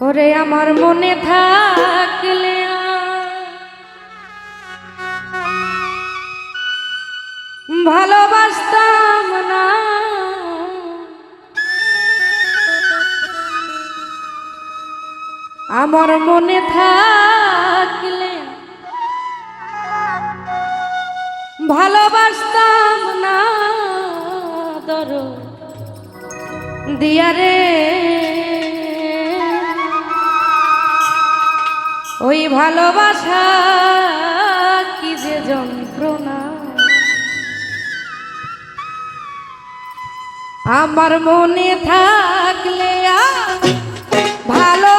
ওরে আমার মনে থাকলে ভালোবাসতাম না। আমার মনে থাকলে ভালোবাসতাম না। দর দিয়ারে ওই ভালোবাসা কি যে যন্ত্রণা। আমার মনে থাকলে ভালো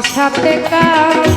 আমার সাথে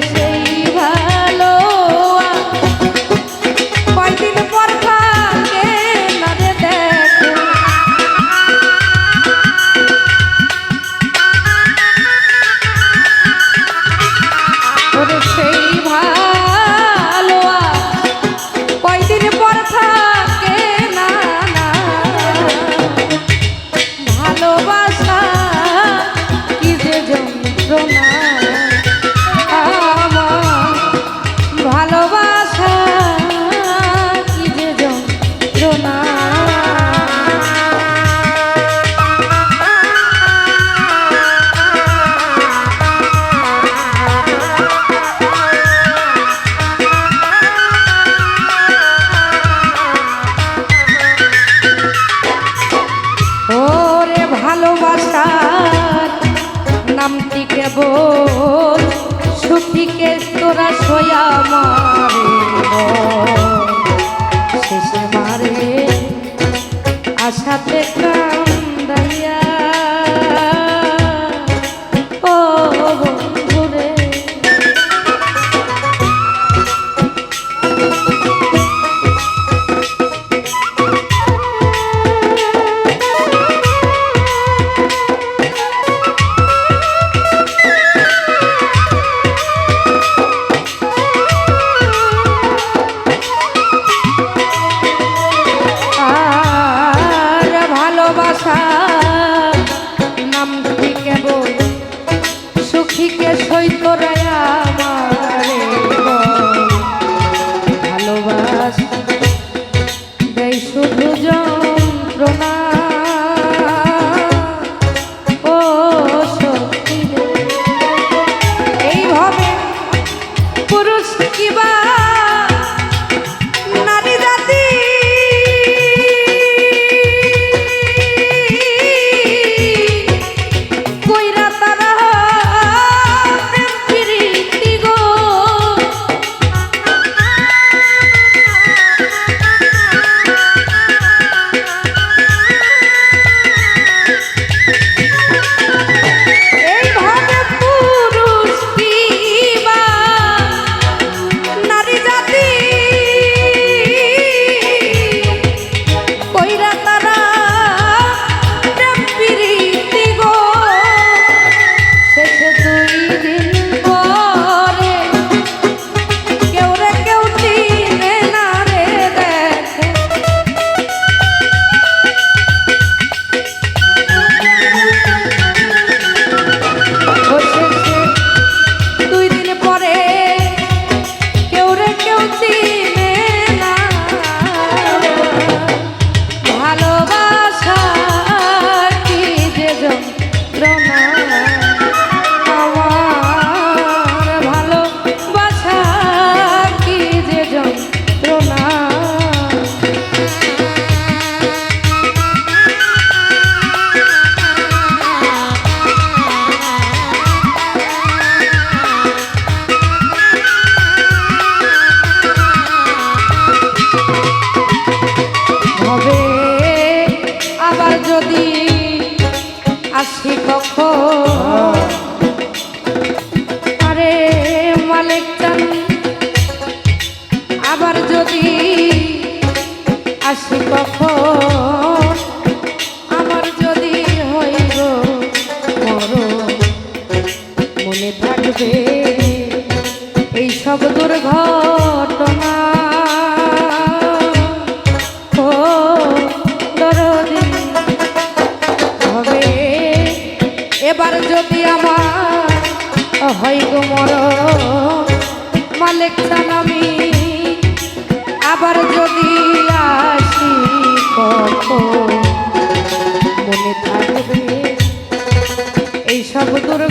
José. আবার যদি আসি কখন, আমার যদি হইব মর মনে থাকবে এই সব দুর্ঘটনা। এবার যদি আমার হয় গো মর চান আমি। আবার যদি আসি কখন? মনে থাকবে। এই সব দুর্ঘটনা